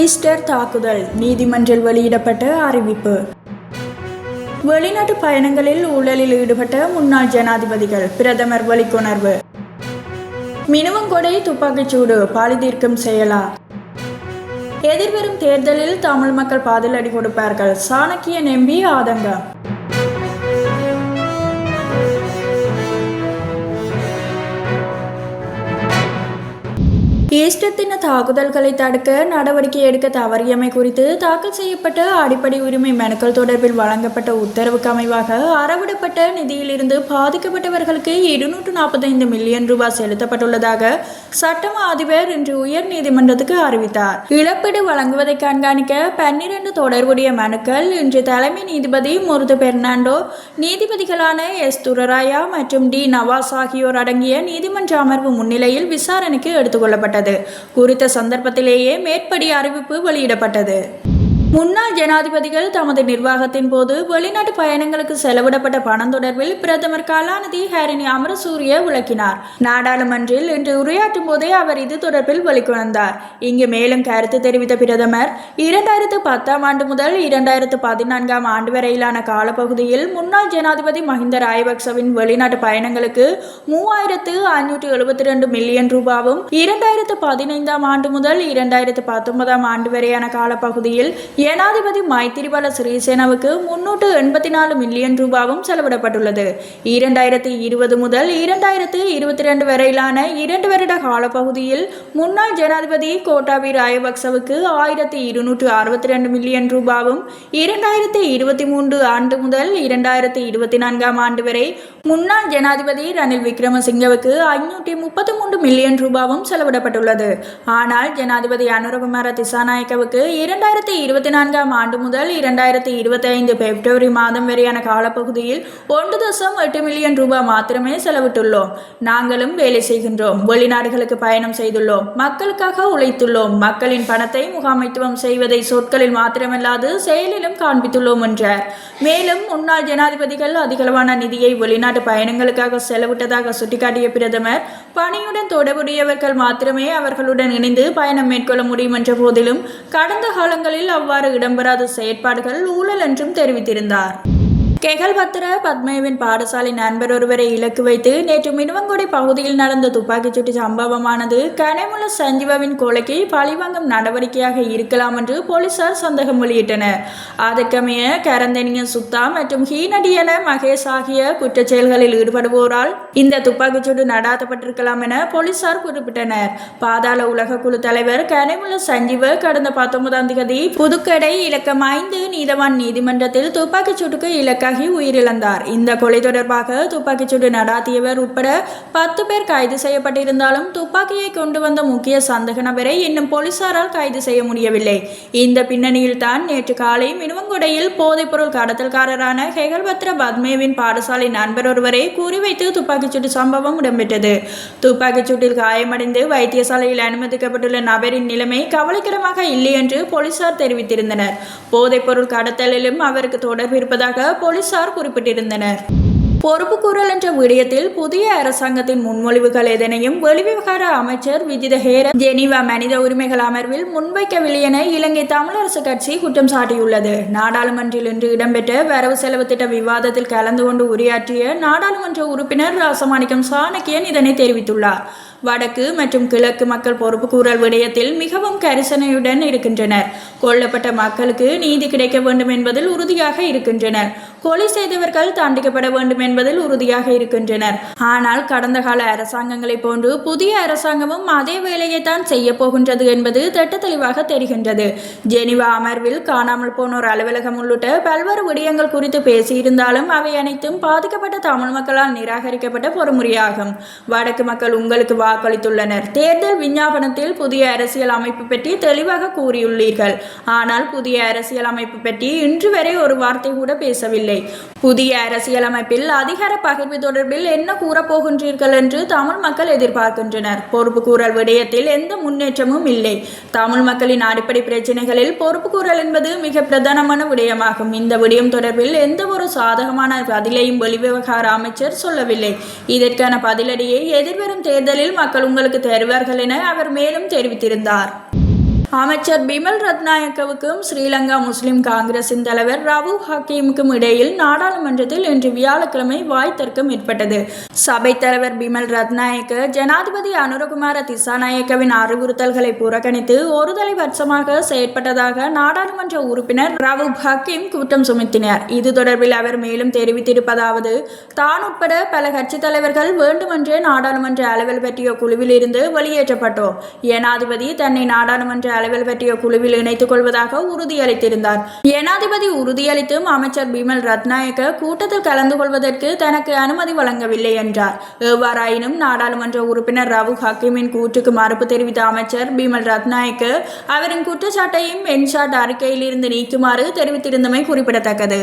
Easter தாக்குதல் நீதிமன்றில் வெளியிடப்பட்ட அறிவிப்பு. வெளிநாட்டு பயணங்களில் ஊழலில் ஈடுபட்ட முன்னாள் ஜனாதிபதிகள் பிரதமர் வழிகொணர்வு மினுவங்கொடை துப்பாக்கிச்சூடு பாலிதீர்க்கம் செயலா. எதிர்வரும் தேர்தலில் தமிழ் மக்கள் பதிலடி கொடுப்பார்கள் சாணக்கிய நம்பி ஆதங்கம். ஈஸ்டர் தின தாக்குதல்களை தடுக்க நடவடிக்கை எடுக்க தவறியமை குறித்து தாக்கல் செய்யப்பட்ட அடிப்படை உரிமை மனுக்கள் தொடர்பில் வழங்கப்பட்ட உத்தரவுக்கு அமைவாக அறவிடப்பட்ட நிதியிலிருந்து பாதிக்கப்பட்டவர்களுக்கு இருநூற்று நாற்பத்தைந்து மில்லியன் ரூபாய் செலுத்தப்பட்டுள்ளதாக சட்டமா அதிபர் இன்று உயர் நீதிமன்றத்துக்கு அறிவித்தார். இழப்பீடு வழங்குவதை கண்காணிக்க பன்னிரண்டு தொடர்புடைய மனுக்கள் இன்று தலைமை நீதிபதி முருது பெர்னாண்டோ நீதிபதிகளான எஸ் துரராயா மற்றும் டி நவாஸ் ஆகியோர் அடங்கிய நீதிமன்ற அமர்வு முன்னிலையில் விசாரணைக்கு எடுத்துக்கொள்ளப்பட்டது குறித்த சந்தர்ப்பத்திலேயே மேற்படி அறிவிப்பு வெளியிடப்பட்டது. முன்னாள் ஜனாதிபதிகள் தமது நிர்வாகத்தின் போது வெளிநாட்டு பயணங்களுக்கு செலவிடப்பட்ட பணம் தொடர்பில் பிரதமர் கலாநிதி ஹரிணி அமரசூரிய விளக்கினார். நாடாளுமன்றில் இன்று உரையாற்றும் போதே அவர் இது தொடர்பில் வெளிக்கொணர்ந்தார். இங்கு மேலும் கருத்து தெரிவித்த பிரதமர் இரண்டாயிரத்து பத்தாம் ஆண்டு முதல் இரண்டாயிரத்து பதினான்காம் ஆண்டு வரையிலான காலப்பகுதியில் முன்னாள் ஜனாதிபதி மஹிந்த ராயபக்சவின் வெளிநாட்டு பயணங்களுக்கு மூவாயிரத்து ஐநூற்று எழுபத்தி ரெண்டு மில்லியன் ரூபாவும் இரண்டாயிரத்து பதினைந்தாம் ஆண்டு முதல் இரண்டாயிரத்து பத்தொன்பதாம் ஆண்டு வரையான காலப்பகுதியில் ஜனாதிபதி மைத்திரிபால சிறிசேனாவுக்கு முன்னூற்று எண்பத்தி நாலு மில்லியன் ரூபாவும் செலவிடப்பட்டுள்ளது. இரண்டாயிரத்தி இருபது முதல் இரண்டாயிரத்து இருபத்தி ரெண்டு வரையிலான இரண்டு வருட காலப்பகுதியில் முன்னாள் ஜனாதிபதி கோட்டாபி ராயபக்சவுக்கு ஆயிரத்தி இருநூற்று அறுபத்தி ரெண்டு மில்லியன் ரூபாவும் இரண்டாயிரத்தி இருபத்தி மூன்று ஆண்டு முதல் இரண்டாயிரத்தி இருபத்தி நான்காம் ஆண்டு வரை முன்னாள் ஜனாதிபதி ரணில் விக்ரமசிங்கவுக்கு ஐநூற்றி முப்பத்தி மூன்று மில்லியன் ரூபாவும் செலவிடப்பட்டுள்ளது. ஆனால் ஜனாதிபதி அனுரகுமார திசாநாயக்கவுக்கு இரண்டாயிரத்தி இருபத்தி நான்காம் ஆண்டு முதல் இரண்டாயிரத்தி இருபத்தி ஐந்து பிப்ரவரி மாதம் வரையான காலப்பகுதியில் ஒன்று தசம் எட்டு மில்லியன் ரூபாய் மாத்திரமே செலவிட்டுள்ளோம். நாங்களும் வேலை செய்கின்றோம். வெளிநாடுகளுக்கு பயணம் செய்துள்ளோம். மக்களுக்காக உழைத்துள்ளோம். மக்களின் பணத்தை முகாமைத்துவம் செய்வதை சொற்களில் மாத்திரமல்லாது செயலிலும் காண்பித்துள்ளோம் என்றார். மேலும் முன்னாள் ஜனாதிபதிகள் அதிகளவான நிதியை வெளிநாட்டு பயணங்களுக்காக செலவிட்டதாக சுட்டிக்காட்டிய பிரதமர் பணியுடன் தொடர்புடையவர்கள் மாத்திரமே அவர்களுடன் இணைந்து பயணம் மேற்கொள்ள முடியும் என்ற போதிலும் கடந்த காலங்களில் அவ்வாறு இடம்பெறாத செயற்பாடுகள் ஊழல் என்றும் தெரிவித்திருந்தார். கெகல்பத்திர பத்மேவின் பாடசாலை நண்பர் ஒருவரை இலக்கு வைத்து நேற்று மினுவங்குடி பகுதியில் நடந்த துப்பாக்கிச்சூட்டு சம்பவமானது கனைமுல சஞ்சீவாவின் கொலைக்கு பழிவாங்கும் நடவடிக்கையாக இருக்கலாம் என்று போலீசார் சந்தேகம் வெளியிட்டனர். அதற்கமைய கரந்தனிய சுத்தா மற்றும் ஹீனடியன மகேஷ் ஆகிய குற்றச்செயல்களில் ஈடுபடுவோரால் இந்த துப்பாக்கிச் சூடு நடாத்தப்பட்டிருக்கலாம் என போலீசார் குறிப்பிட்டனர். பாதாள உலக குழு தலைவர் கனைமுல சஞ்சீவ கடந்த பத்தொன்பதாம் தேதி புதுக்கடை இலக்கம் ஐந்து நீதவான் நீதிமன்றத்தில் துப்பாக்கிச் சூட்டுக்கு இலக்காக பலியாகி உயிரிழந்தார். இந்த கொலை தொடர்பாக துப்பாக்கிச்சூடு நடாத்தியவர் உட்பட பத்து பேர் கைது செய்யப்பட்டிருந்தாலும் துப்பாக்கியை கொண்டு வந்த முக்கிய சந்தக நபரை இன்னும் போலீசாரால் கைது செய்ய முடியவில்லை. இந்த பின்னணியில் தான் நேற்று காலை மினுவங்குடையில் போதைப்பொருள் கடத்தல்காரரான ஹெகல்பத்ர பத்மேவின் பாடசாலை நண்பர் ஒருவரை குறிவைத்து துப்பாக்கிச்சூடு சம்பவம் இடம்பெற்றது. துப்பாக்கிச்சூட்டில் காயமடைந்து வைத்தியசாலையில் அனுமதிக்கப்பட்டுள்ள நபரின் நிலைமை கவலைக்கிடமாக இல்லை என்று போலீசார் தெரிவித்திருந்தனர். போதைப்பொருள் கடத்தலிலும் அவருக்கு தொடர்பு இருப்பதாக போலீஸ் போலீசார் குறிப்பிட்டிருந்தனர். பொறுப்புக்கூறல் என்ற விடயத்தில் புதிய அரசாங்கத்தின் முன்மொழிவுகள் எதனையும் வெளிவிவகார அமைச்சர் விஜித ஹேர ஜெனீவா மனித உரிமைகள் அமர்வில் முன்வைக்கவில்லை என இலங்கை தமிழரசு கட்சி குற்றம் சாட்டியுள்ளது. நாடாளுமன்றில் இன்று இடம்பெற்ற வரவு செலவு திட்ட விவாதத்தில் கலந்து கொண்டு உரையாற்றிய நாடாளுமன்ற உறுப்பினர் ராசமாணிக்கம் சாணக்கியன் இதனை தெரிவித்துள்ளார். வடக்கு மற்றும் கிழக்கு மக்கள் பொறுப்புக்கூறல் விடயத்தில் மிகவும் கரிசனையுடன் இருக்கின்றனர். கொல்லப்பட்ட மக்களுக்கு நீதி கிடைக்க வேண்டும் என்பதில் உறுதியாக இருக்கின்றனர். கொலை செய்தவர்கள் தண்டிக்கப்பட வேண்டும் என்பதில் உறுதியாக இருக்கின்றனர். ஆனால் கடந்த கால அரசாங்கங்களை போன்று புதிய அரசாங்கமும் அதே வேலையைத்தான் செய்ய போகின்றது என்பது திட்ட தெளிவாக தெரிகின்றது. ஜெனிவா அமர்வில் காணாமல் போனோர் அலுவலகம் உள்ளிட்ட பல்வேறு விடயங்கள் குறித்து பேசியிருந்தாலும் அவை அனைத்தும் பாதிக்கப்பட்ட தமிழ் மக்களால் நிராகரிக்கப்பட்ட பொறுமுறையாகும். வடக்கு மக்கள் உங்களுக்கு வாக்களித்துள்ளனர். தேர்தல் விஞ்ஞாபனத்தில் புதிய அரசியல் அமைப்பு பற்றி தெளிவாக கூறியுள்ளீர்கள். ஆனால் புதிய அரசியல் அமைப்பு பற்றி இன்று வரை ஒரு வார்த்தை கூட பேசவில்லை. புதிய அரசியலமைப்பில் அதிகார பகிர்வு தொடர்பில் என்ன கூறப்போகின்றீர்கள் என்று தமிழ் மக்கள் எதிர்பார்க்கின்றனர். பொறுப்பு கூறல் விடயத்தில் எந்த முன்னேற்றமும் இல்லை. தமிழ் மக்களின் அடிப்படை பிரச்சனைகளில் பொறுப்பு கூறல் என்பது மிக பிரதானமான விடயமாகும். இந்த விடயம் தொடர்பில் எந்த ஒரு சாதகமான பதிலையும் வெளிவிவகார அமைச்சர் சொல்லவில்லை. இதற்கான பதிலடியை எதிர்வரும் தேர்தலில் மக்கள் உங்களுக்கு தருவார்கள் என அவர் மேலும் தெரிவித்திருந்தார். அமைச்சர் பிமல் ரத்நாயக்கவுக்கும் ஸ்ரீலங்கா முஸ்லிம் காங்கிரசின் தலைவர் ரவு ஹக்கீமுக்கும் இடையில் நாடாளுமன்றத்தில் இன்று வியாழக்கிழமை வாய் தர்க்கம் ஏற்பட்டது. சபை தலைவர் பிமல் ரத்நாயக்க ஜனாதிபதி அனுரகுமார திசாநாயக்கவின் அறிவுறுத்தல்களை புறக்கணித்து ஒருதலை பட்சமாக செயற்பட்டதாக நாடாளுமன்ற உறுப்பினர் ரவு ஹக்கீம் குற்றம் சுமத்தினார். இது தொடர்பில் அவர் மேலும் தெரிவித்திருப்பதாவது தான் உட்பட பல கட்சித் தலைவர்கள் வேண்டுமென்றே நாடாளுமன்ற அலுவல் பற்றிய குழுவில் இருந்து வெளியேற்றப்பட்டோம். ஏனாதிபதி தன்னை நாடாளுமன்ற அலுவல் பற்றிய குழுவில் இணைத்துக் கொள்வதாக உறுதியளித்திருந்தார். ஏனாதிபதி உறுதியளித்தும் அமைச்சர் பிமல் ரத்நாயக்க கூட்டத்தில் கலந்து கொள்வதற்கு தனக்கு அனுமதி வழங்கவில்லை என்றார். எவ்வாறாயினும் நாடாளுமன்ற உறுப்பினர் ரவு ஹக்கீமின் கூற்றுக்கு மறுப்பு தெரிவித்த அமைச்சர் பிமல் ரத்நாயக்க அவரின் குற்றச்சாட்டையும் என்ஷாட் அறிக்கையில் இருந்து நீக்குமாறு தெரிவித்திருந்தமை குறிப்பிடத்தக்கது.